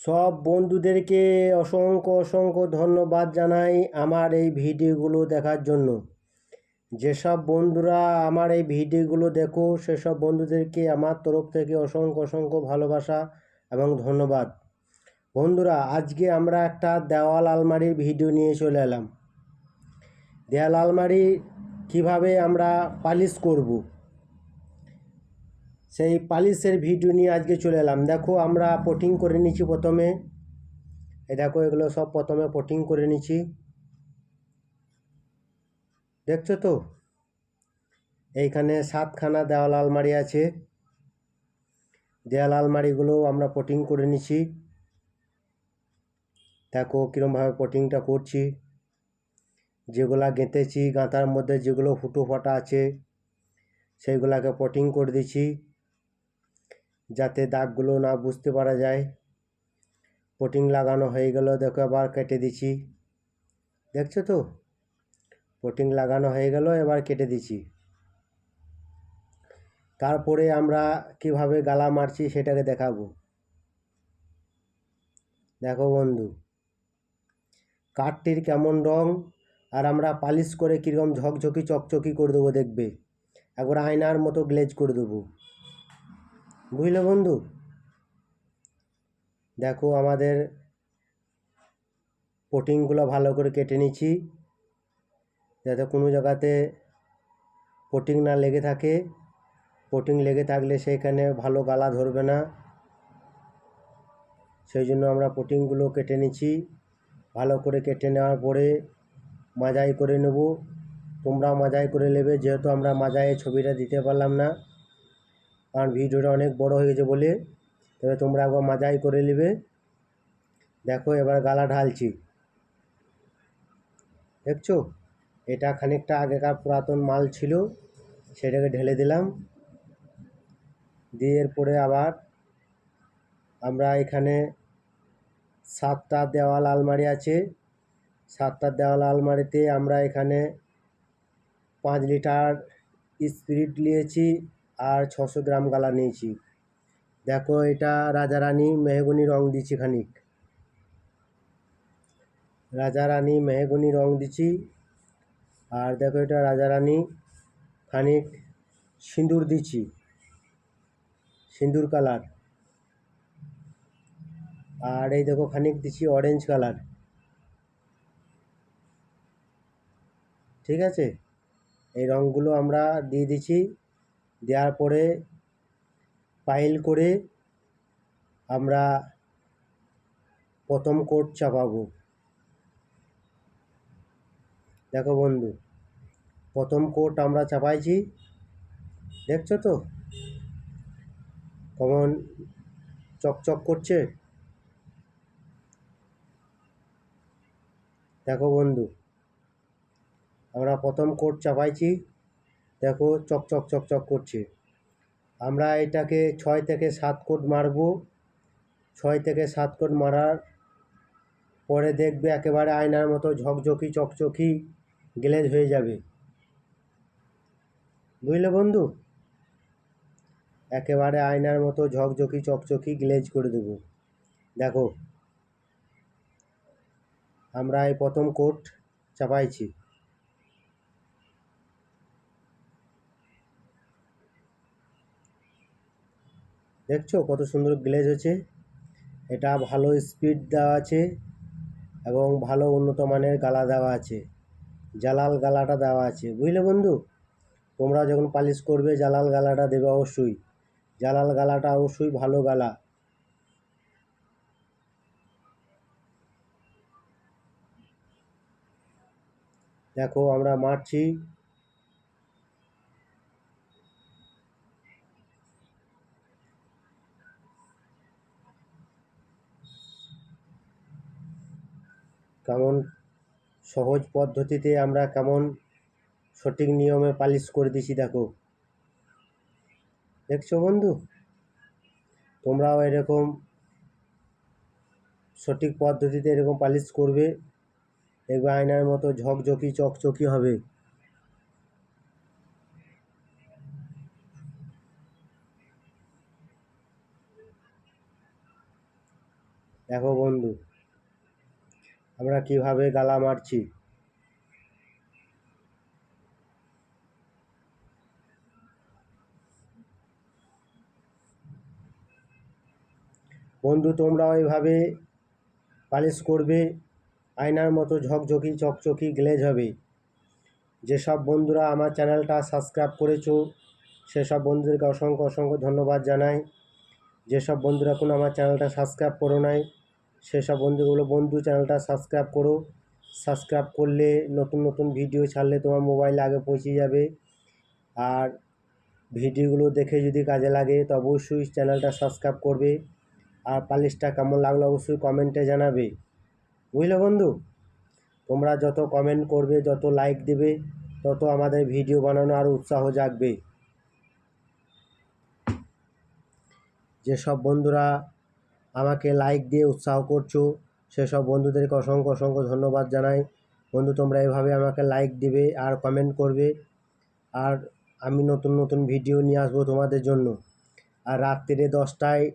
সব বন্ধুদেরকে অসংখ্য অসংখ্য ধন্যবাদ জানাই আমার এই ভিডিওগুলো দেখার জন্য। যেসব বন্ধুরা আমার এই ভিডিওগুলো দেখো, সেসব বন্ধুদেরকে আমার তরফ থেকে অসংখ্য অসংখ্য ভালোবাসা এবং ধন্যবাদ। বন্ধুরা, আজকে আমরা একটা দেওয়াল আলমারির ভিডিও নিয়ে চলে এলাম। দেওয়াল আলমারি কীভাবে আমরা পালিশ করব? সেই পালিশের ভিডিও নিয়ে আজকে চলে এলাম। দেখো, আমরা পটিং করে নিচ্ছি প্রথমে। এই দেখো, এগুলো সব প্রথমে পটিং করে নিচ্ছি দেখছ তো? এইখানে সাতখানা দেওয়াল আলমারি আছে। দেওয়াল আলমারিগুলো আমরা পটিং করে নিচ্ছি দেখো, কীরমভাবে পটিংটা করছি। যেগুলা গেঁথেছি, গাঁথার মধ্যে যেগুলো ফুটো ফাটা আছে, সেইগুলাকে পটিং করে দিচ্ছি যাতে দাগগুলো না বুঝতে পারা যায়। পটিং লাগানো হয়ে গেল, দেখো এবার কেটে দিচ্ছি। দেখছ তো? পটিং লাগানো হয়ে গেল, এবার কেটে দিচ্ছি। তারপরে আমরা কীভাবে গালা মারছি সেটাকে দেখাবো। দেখো বন্ধু, কাঠটির কেমন রং আর আমরা পালিশ করে কীরকম ঝকঝকি চকচকি করে দেবো দেখবে। একবার আয়নার মতো গ্লেজ করে দেবো। বুঝলে বন্ধু? দেখো আমাদের পটিংগুলো ভালো করে কেটে নিচ্ছি। যাতে কোনো জায়গাতে পটিং না লেগে থাকে। পটিং লেগে থাকলে সেইখানে ভালো গালা ধরবে না। সেই জন্য আমরা পটিংগুলো কেটে নিচ্ছি। ভালো করে কেটে নেওয়ার পরে মাজাই করে নেব। তোমরা মাজাই করে নেবে, যেহেতু আমরা মাজায় ছবিটা দিতে পারলাম না। কারণ ভিডিওটা অনেক বড় হয়ে গেছে বলে। তবে তোমরা একবার মাজাই করে নেবে। দেখো, এবার গালা ঢালছি। দেখছ? এটা খানিকটা আগেকার পুরাতন মাল ছিল, সেটাকে ঢেলে দিলাম। দিয়ে এরপরে আবার আমরা এখানে সাতটা দেওয়াল আলমারি আছে। সাতটা দেওয়াল আলমারিতে আমরা এখানে পাঁচ লিটার স্পিরিট নিয়েছি। আর ছশো গ্রাম গালা নিয়েছি। দেখো, এটা রাজা রানী মেহগুনি রং দিচ্ছি খানিক। রাজা রানী মেহগুনি রং দিচ্ছি। আর দেখো, এটা রাজা রানী খানিক সিঁদুর দিচ্ছি। সিঁদুর কালার। আর এই দেখো, খানিক দিচ্ছি অরেঞ্জ কালার। ঠিক আছে? এই রঙগুলো আমরা দিয়ে দিচ্ছি। দেওয়ার পরে পাইল করে আমরা প্রথম কোট চাপাবো। দেখো বন্ধু, প্রথম কোট আমরা চাপাইছি। দেখছ তো? কমন চকচক করছে? দেখো বন্ধু, আমরা প্রথম কোট চাপাইছি। দেখো চকচক চকচক করছে। আমরা এটাকে ছয় থেকে সাত কোট মারবো। ছয় থেকে সাত কোট মারার পরে দেখবে একেবারে আয়নার মতো ঝকঝকি, চকচকি, গ্লেজ হয়ে যাবে। বুঝলে বন্ধু? একেবারে আয়নার মতো ঝকঝকি, চকচকি, গ্লেজ করে দেবো। দেখো, আমরা এই প্রথম কোট চাপাইছি। দেখছ কত সুন্দর গ্লেজ হচ্ছে? এটা ভালো স্পিড দেওয়া আছে এবং ভালো উন্নত মানের গালা দেওয়া আছে। জালাল গালাটা দেওয়া আছে। বুঝলে বন্ধু? তোমরা যখন পালিশ করবে, জালাল গালাটা দেবে অবশ্যই। জালাল গালাটা অবশ্যই ভালো গালা। দেখো আমরা মারছি। কেমন সহজ পদ্ধতিতে আমরা কেমন সঠিক নিয়মে পালিশ করে দিছি দেখো। দেখছ বন্ধু? তোমরাও এরকম সঠিক পদ্ধতিতে এরকম পালিশ করবে, দেখবে আয়নার মতো ঝকঝকি, চকচকি হবে। দেখো বন্ধু আমরা কীভাবে গালা মারছি? বন্ধু, তোমরা ওইভাবে পালিশ করবে, আয়নার মতো ঝকঝকি, চকচকি, গ্লেজ হবে। যেসব বন্ধুরা আমার চ্যানেলটা সাবস্ক্রাইব করেছ, সেসব বন্ধুদেরকে অসংখ্য অসংখ্য ধন্যবাদ জানাই। যেসব বন্ধুরা এখন আমার চ্যানেলটা সাবস্ক্রাইব করো নাই সেসব বন্ধুগুলো বন্ধু চ্যানেলটা সাবস্ক্রাইব করো। সাবস্ক্রাইব করলে নতুন নতুন ভিডিও ছাড়লে তোমার মোবাইলে আগে পৌঁছে যাবে। আর ভিডিওগুলো দেখে যদি কাজে লাগে, তো অবশ্যই চ্যানেলটা সাবস্ক্রাইব করবে। আর পালিশটা কেমন লাগল অবশ্যই কমেন্টে জানাবে। বুঝলে বন্ধু? তোমরা যত কমেন্ট করবে, যত লাইক দেবে, তত আমাদের ভিডিও বানানো আর উৎসাহ জাগবে। যেসব বন্ধুরা আমাকে লাইক দিয়ে উৎসাহ করছ। সেসব বন্ধুদেরকে অসংখ্য অসংখ্য ধন্যবাদ জানাই। বন্ধু, তোমরা এভাবে আমাকে লাইক দিবে আর কমেন্ট করবে। আর আমি নতুন নতুন ভিডিও নিয়ে আসব তোমাদের জন্য। আর রাত্রিরে দশটায়,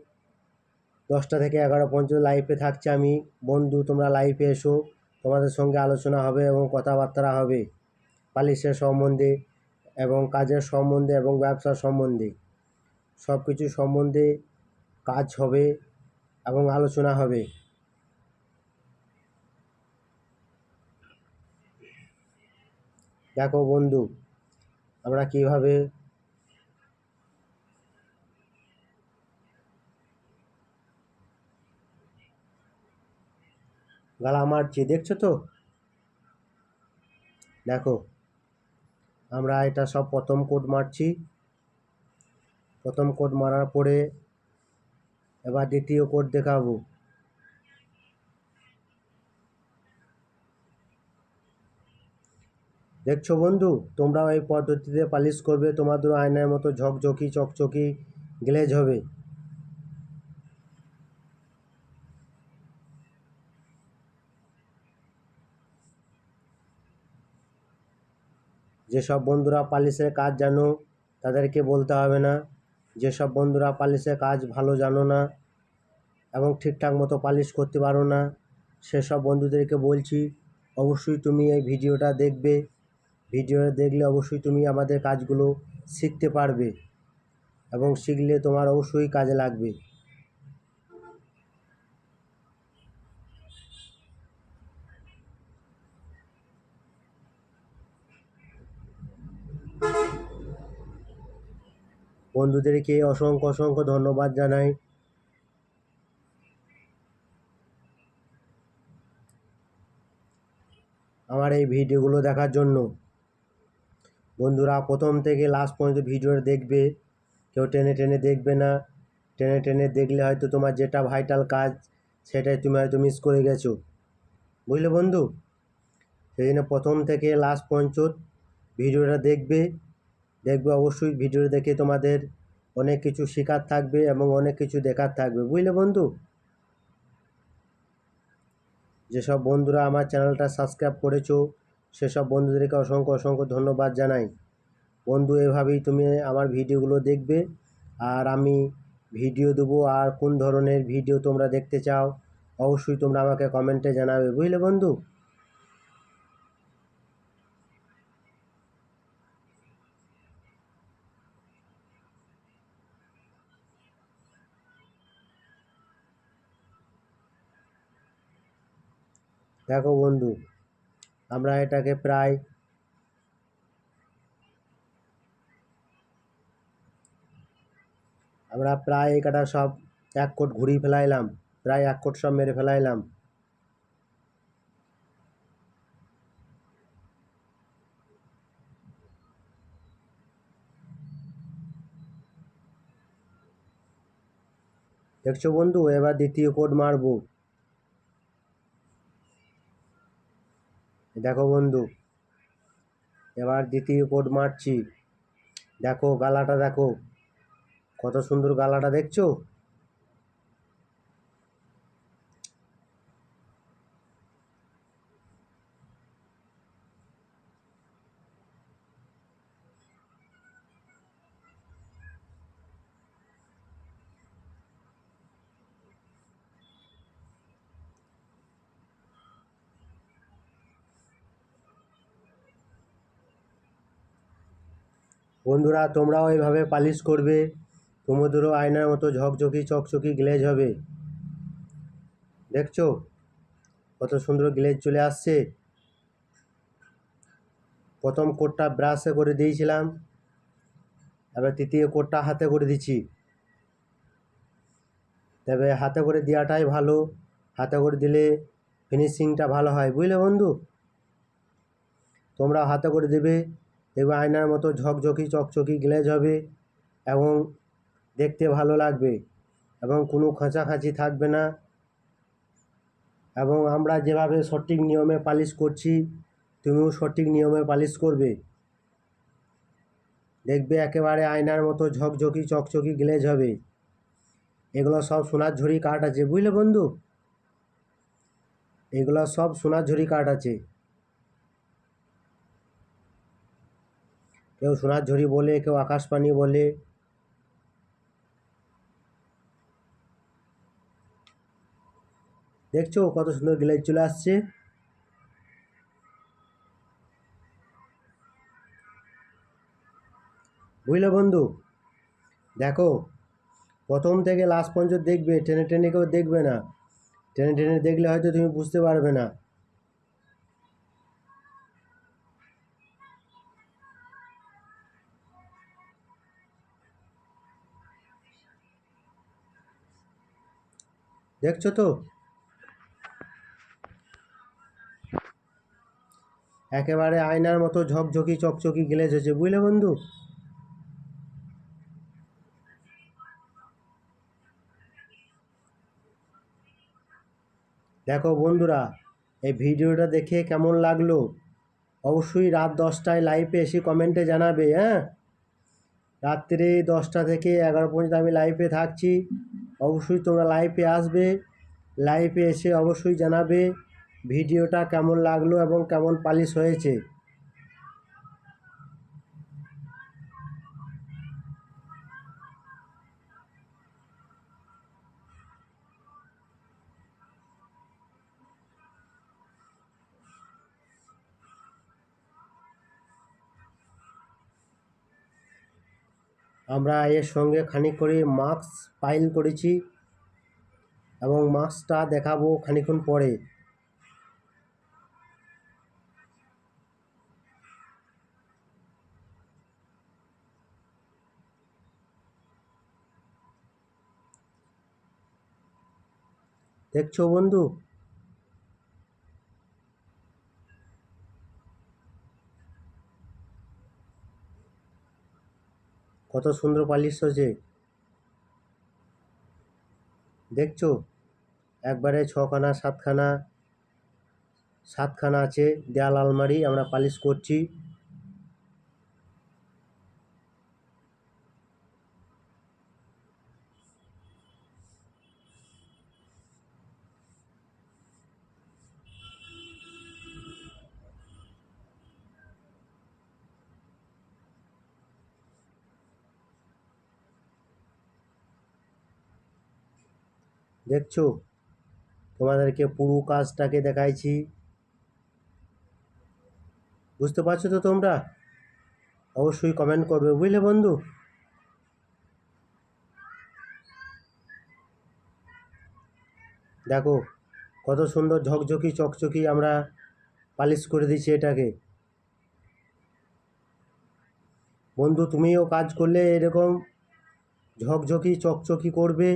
দশটা থেকে এগারো পর্যন্ত লাইভে থাকছে আমি। বন্ধু, তোমরা লাইভে এসো। তোমাদের সঙ্গে আলোচনা হবে এবং কথাবার্তা হবে। পালিশের সম্বন্ধে এবং কাজের সম্বন্ধে এবং ব্যবসার সম্বন্ধে। সব কিছু সম্বন্ধে কাজ হবে। এবং আলোচনা হবে। দেখো বন্ধু, আমরা কীভাবে গালা মারছি, দেখছ তো? দেখো, আমরা এটা সব প্রথম কোড মারছি। প্রথম কোড মারার পরে এবার দ্বিতীয় কোড দেখাবো। দেখছ বন্ধু, তোমরাও এই পদ্ধতিতে পালিশ করবে, তোমাদের আয়নার মতো ঝকঝকি, চকচকি, গ্লেজ হবে। যেসব বন্ধুরা পালিশের কাজ জানো, তাদেরকে বলতে হবে না। যেসব বন্ধুরা পালিশের কাজ ভালো জানো না এবং ঠিকঠাক মতো পালিশ করতে পারো না, সেসব বন্ধুদেরকে বলছি, অবশ্যই তুমি এই ভিডিওটা দেখবে। ভিডিওটা দেখলে অবশ্যই তুমি আমাদের কাজগুলো শিখতে পারবে এবং শিখলে তোমার অবশ্যই কাজে লাগবে। বন্ধুদেরকে অসংখ্য অসংখ্য ধন্যবাদ জানাই। আমার এই ভিডিওগুলো দেখার জন্য। বন্ধুরা, প্রথম থেকে লাস্ট পর্যন্ত ভিডিওটা দেখবে। কেউ টেনে টেনে দেখবে না। টেনে টেনে দেখলে হয়তো তোমার যেটা ভাইটাল কাজ, সেটাই তুমি হয়তো মিস করে গেছো। বুঝলে বন্ধু? সেই জন্য প্রথম থেকে লাস্ট পর্যন্ত ভিডিওটা দেখবে। দেখবে অবশ্যই ভিডিও দেখে তোমাদের অনেক কিছু শেখার থাকবে এবং অনেক কিছু দেখার থাকবে। বুঝলে বন্ধু? যেসব বন্ধুরা আমার চ্যানেলটা সাবস্ক্রাইব করেছ, সেসব বন্ধুদেরকে অসংখ্য অসংখ্য ধন্যবাদ জানাই। বন্ধু, এভাবেই তুমি আমার ভিডিওগুলো দেখবে। আর আমি ভিডিও দেবো আর কোন ধরনের ভিডিও তোমরা দেখতে চাও, অবশ্যই তোমরা আমাকে কমেন্টে জানাবে। বুঝলে বন্ধু? দেখো বন্ধু, আমরা এটাকে প্রায় আমরা প্রায় একাটা সব এক কোট ঘুরিয়ে ফেলাইলাম, প্রায় এক কোট সব মেরে ফেলাইলাম। দেখছ বন্ধু, এবার দ্বিতীয় কোড মারবো। দেখো বন্ধু এবার দ্বিতীয় কোড মারছি। দেখো গালাটা দেখো কত সুন্দর গালাটা দেখছ? বন্ধুরা, তোমরাও এইভাবে পালিশ করবে। তোমাদেরও আয়নার মতো ঝকঝকি চকচকি গ্লেজ হবে। দেখছ? কত সুন্দর গ্লেজ চলে আসছে। প্রথম কোটটা ব্রাশে করে দিয়েছিলাম। এবার তৃতীয় কোটটা হাতে করে দিচ্ছি। তবে হাতে করে দেওয়াটাই ভালো। হাতে করে দিলে ফিনিশিংটা ভালো হয়। বুঝলে বন্ধু? তোমরা হাতে করে দেবে। দেখবে আয়নার মতো ঝকঝকি, চকচকি গ্লেজ হবে এবং দেখতে ভালো লাগবে এবং কোনো খাঁচাখাঁচি থাকবে না। এবং আমরা যেভাবে সঠিক নিয়মে পালিশ করছি, তুমিও সঠিক নিয়মে পালিশ করবে। দেখবে একেবারে আয়নার মতো ঝকঝকি, চকচকি, গ্লেজ হবে। এগুলো সব সোনার ঝুড়ি কাঠ আছে, বুঝলে বন্ধু? এগুলো সব সোনার ঝুড়ি কাঠ আছে। কেউ সোনার ঝুড়ি বলে, কেউ আকাশপানি বলে। দেখছ কত সুন্দর গ্লেজ চলে আসছে? বুঝলে বন্ধু? দেখো, প্রথম থেকে লাস্ট পর্যন্ত দেখবে, টেনে টেনে কেউ দেখবে না। টেনে টেনে দেখলে হয়তো তুমি বুঝতে পারবে না। দেখছ তো? একেবারে আয়নার মতো ঝকঝকি চকচকি গেলে হয়েছে বুঝলে বন্ধু? দেখো বন্ধুরা, এই ভিডিওটা দেখে কেমন লাগল? অবশ্যই রাত দশটায় লাইভে এসে কমেন্টে জানাবে হ্যাঁ? রাত্রে দশটা থেকে এগারো পর্যন্ত আমি লাইভে থাকছি। অবশ্যই তোমরা লাইভে আসবে। লাইভে এসে অবশ্যই জানাবে ভিডিওটা কেমন লাগল এবং কেমন পালিশ হয়েছে। আমরা এর সঙ্গে খানিক করে মাস্ক পাইল করেছি এবং মাস্কটা দেখাবো খানিক্ষণ পরে। দেখছ বন্ধু? কত সুন্দর পালিশ হয়েছে। দেখছ? একবারে ছখানা, সাতখানা সাতখানা আছে, দেয়াল, আলমারি আমরা পালিশ করছি। দেখছ? তোমাদেরকে পুরো কাজটাকে দেখাইছি। বুঝতে পারছ তো তোমরা? অবশ্যই কমেন্ট করবে, বুঝলে বন্ধু? দেখো, কত সুন্দর ঝকঝকি, চকচকি আমরা পালিশ করে দিচ্ছি এটাকে। বন্ধু, তুমিও কাজ করলে এরকম ঝকঝকি, চকচকি করবে।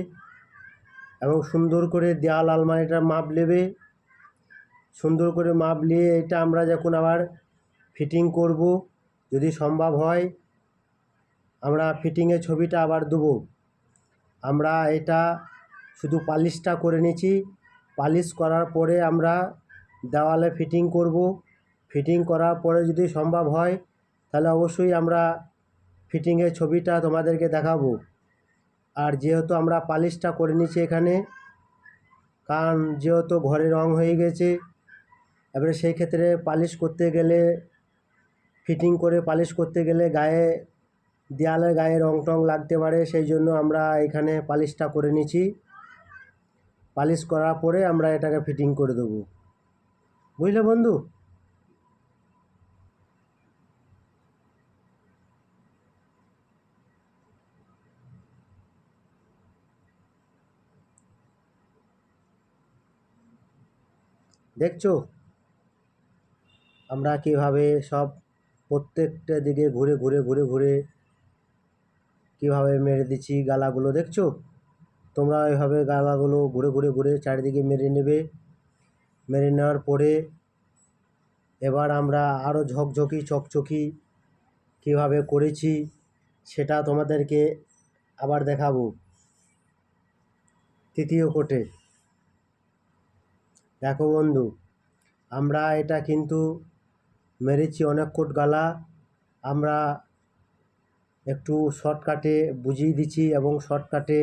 এবং সুন্দর করে দেয়াল আলমারিটার মাপ নেবে। সুন্দর করে মাপ নিয়ে এটা আমরা যখন আবার ফিটিং করব, যদি সম্ভব হয়, আমরা ফিটিংয়ের ছবিটা আবার দেবো। আমরা এটা শুধু পালিশটা করে নিচ্ছি পালিশ করার পরে আমরা দেওয়ালে ফিটিং করব। ফিটিং করার পরে যদি সম্ভব হয়, তাহলে অবশ্যই আমরা ফিটিংয়ের ছবিটা তোমাদেরকে দেখাবো। আর যেহেতু আমরা পালিশটা করে নিচ্ছি এখানে, কারণ যেহেতু ঘরে রং হয়ে গেছে, এবারে সেই ক্ষেত্রে পালিশ করতে গেলে ফিটিং করে পালিশ করতে গেলে গায়ে, দেয়ালের গায়ে রং টং লাগতে পারে, সেই জন্য আমরা এখানে পালিশটা করে নিচ্ছি পালিশ করার পরে আমরা এটাকে ফিটিং করে দেবো। বুঝলে বন্ধু? দেখছ? আমরা কীভাবে সব প্রত্যেকটা দিকে ঘুরে ঘুরে ঘুরে ঘুরে কীভাবে মেরে দিচ্ছি গালাগুলো দেখছ? তোমরা এভাবে গালাগুলো ঘুরে ঘুরে ঘুরে চারিদিকে মেরে নেবে। মেরে নেওয়ার পরে এবার আমরা আরও ঝকঝকি, চকচকি কীভাবে করেছি সেটা তোমাদেরকে আবার দেখাবো। তৃতীয় কোটে দেখো বন্ধু, আমরা এটা কিন্তু মেরেছি অনেক কোট গালা। আমরা একটু শর্টকাটে বুঝিয়ে দিচ্ছি এবং শর্টকাটে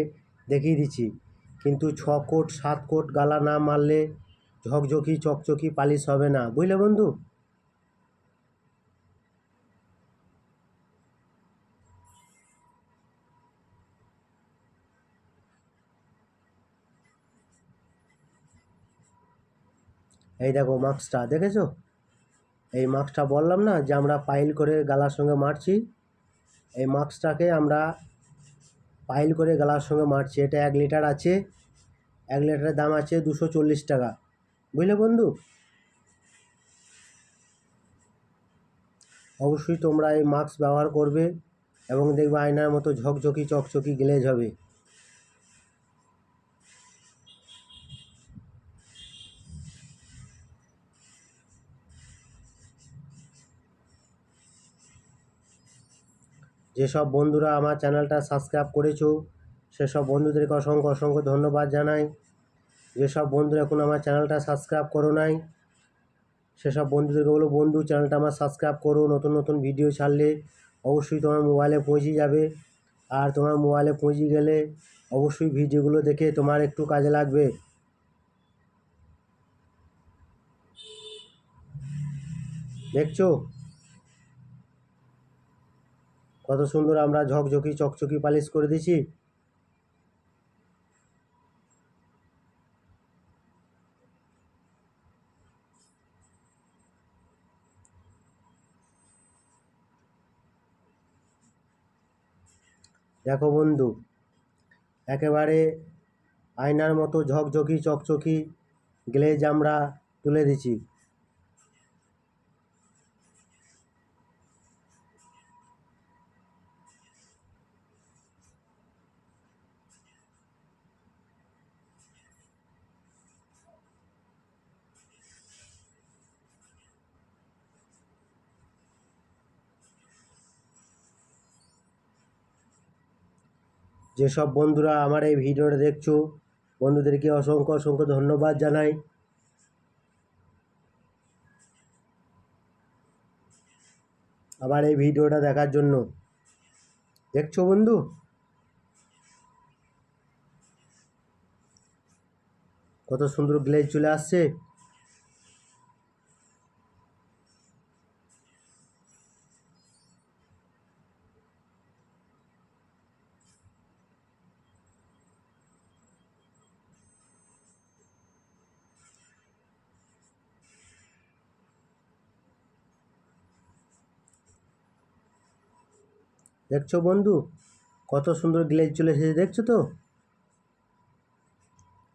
দেখিয়ে দিচ্ছি। কিন্তু ছ কোট, সাত কোট গালা না মারলে ঝকঝকি, চকচকি, পালিশ হবে না। বুঝলে বন্ধু? এই দেখো মাস্কটা দেখেছ? এই মাস্কটা বললাম না যে আমরা পাইল করে গালার সঙ্গে মারছি? এই মাস্কটাকে আমরা পাইল করে গালার সঙ্গে মারছি। এটা এক লিটার আছে, এক লিটারের দাম আছে দুশো চল্লিশ টাকা। বুঝলে বন্ধু? অবশ্যই তোমরা এই মাস্ক ব্যবহার করবে এবং দেখবে আয়নার মতো ঝকঝকি চকচকি গ্লেজ হবে। যেসব বন্ধুরা আমার চ্যানেলটা সাবস্ক্রাইব করেছ, সেসব বন্ধুদেরকে অসংখ্য অসংখ্য ধন্যবাদ জানাই। যেসব বন্ধুরা এখন আমার চ্যানেলটা সাবস্ক্রাইব করো নাই, সেসব বন্ধুদেরকে বলো, বন্ধু, চ্যানেলটা আমার সাবস্ক্রাইব করো, নতুন নতুন ভিডিও ছাড়লে অবশ্যই তোমার মোবাইলে পৌঁছে যাবে। আর তোমার মোবাইলে পৌঁছে গেলে অবশ্যই ভিডিওগুলো দেখে তোমার একটু কাজে লাগবে। দেখছ? কত সুন্দর আমরা ঝকঝকি, চকচকি পালিশ করে দিছি দেখো বন্ধু, একেবারে আয়নার মতো ঝকঝকি, চকচকি গ্লেজ আমরা তুলে দিছি যেসব বন্ধুরা আমার এই ভিডিওটা দেখছ, বন্ধুদেরকে অসংখ্য অসংখ্য ধন্যবাদ জানাই। আমার এই ভিডিওটা দেখার জন্য। দেখছ বন্ধু? কত সুন্দর গ্লেজ চলে আসছে। দেখছ বন্ধু? কত সুন্দর গ্লেজ চলে এসেছে, দেখছ তো?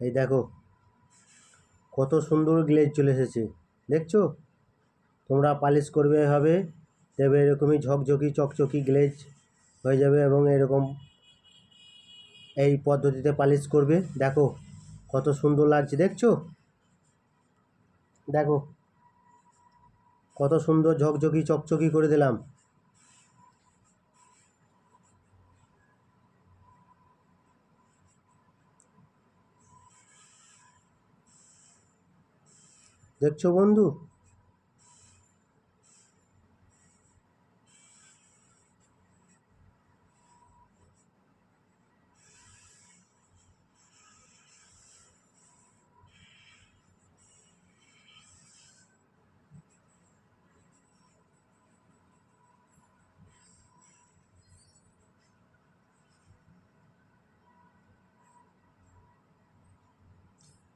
এই দেখো, কত সুন্দর গ্লেজ চলে এসেছে, দেখছ? তোমরা পালিশ করবে হবে দেবে এরকমই ঝকঝকি, চকচকি গ্লেজ হয়ে যাবে এবং এরকম এই পদ্ধতিতে পালিশ করবে, দেখো, কত সুন্দর লাগছে, দেখছ? দেখো, কত সুন্দর ঝকঝকি, চকচকি করে দিলাম। দেখছ বন্ধু?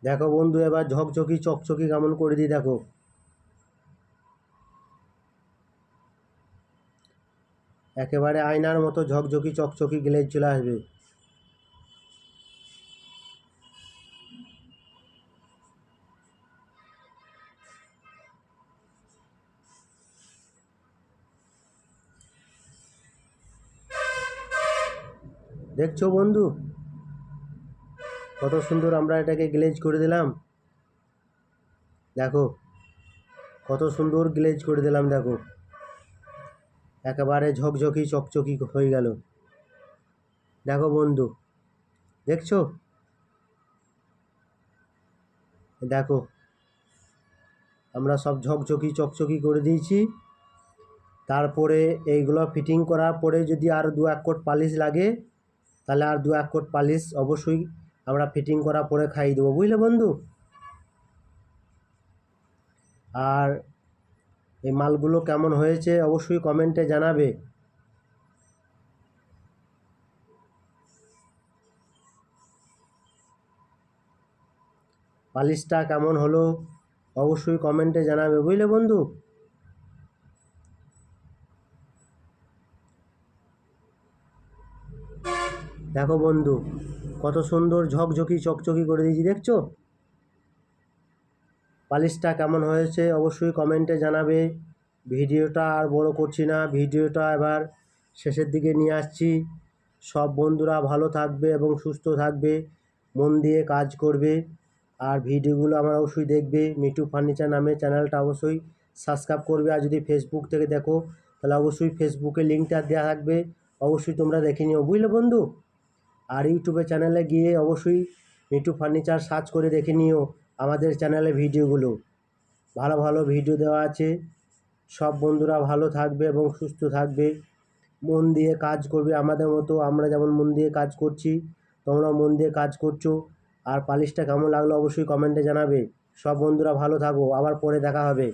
দেখো বন্ধু, এবার ঝকঝকি, চকচকি কেমন করে দিই দেখো। একেবারে আয়নার মতো ঝকঝকি, চকচকি গ্লেজ চলে আসবে। দেখছ বন্ধু? কত সুন্দর আমরা এটাকে গ্লেজ করে দিলাম। দেখো, কত সুন্দর গ্লেজ করে দিলাম, দেখো। একেবারে ঝকঝকি, চকচকি হয়ে গেল। দেখো বন্ধু, দেখছ? দেখো, আমরা সব ঝকঝকি, চকচকি করে দিয়েছি। তারপরে এইগুলো ফিটিং করার পরে যদি আর দু এক কোট পালিশ লাগে, তাহলে আর দু এক কোট পালিশ অবশ্যই আমরা ফিটিং করা পরে খাইয়ে দেবো, বুঝলে বন্ধু? আর এই মালগুলো কেমন হয়েছে অবশ্যই কমেন্টে জানাবে। পালিশটা কেমন হলো অবশ্যই কমেন্টে জানাবে, বুঝলে বন্ধু? দেখো বন্ধু কত সুন্দর ঝকঝকি, চকচকি করে দিয়েছি, দেখছ? পালিশটা কেমন হয়েছে অবশ্যই কমেন্টে জানাবে। ভিডিওটা আর বড় করছি না, ভিডিওটা এবার শেষের দিকে নিয়ে আসছি। সব বন্ধুরা ভালো থাকবে এবং সুস্থ থাকবে, মন দিয়ে কাজ করবে। আর ভিডিওগুলো আমার অবশ্যই দেখবে মিটু ফার্নিচার নামে চ্যানেলটা অবশ্যই সাবস্ক্রাইব করবে। আর যদি ফেসবুক থেকে দেখো, তাহলে অবশ্যই ফেসবুকে লিঙ্কটা দেওয়া থাকবে। অবশ্যই তোমরা দেখে নিও। বুঝলে বন্ধু? আর ইউটিউবে চ্যানেলে গিয়ে অবশ্যই মিটু ফার্নিচার সার্চ করে দেখে নিও আমাদের চ্যানেলে ভিডিওগুলো। ভালো ভালো ভিডিও দেওয়া আছে। সব বন্ধুরা ভালো থাকবে এবং সুস্থ থাকবে। মন দিয়ে কাজ করবে আমাদের মতো। আমরা যেমন মন দিয়ে কাজ করছি, তোমরাও মন দিয়ে কাজ করছ। আর পালিশটা কেমন লাগল অবশ্যই কমেন্টে জানাবে। সব বন্ধুরা ভালো থাকো। আবার পরে দেখা হবে।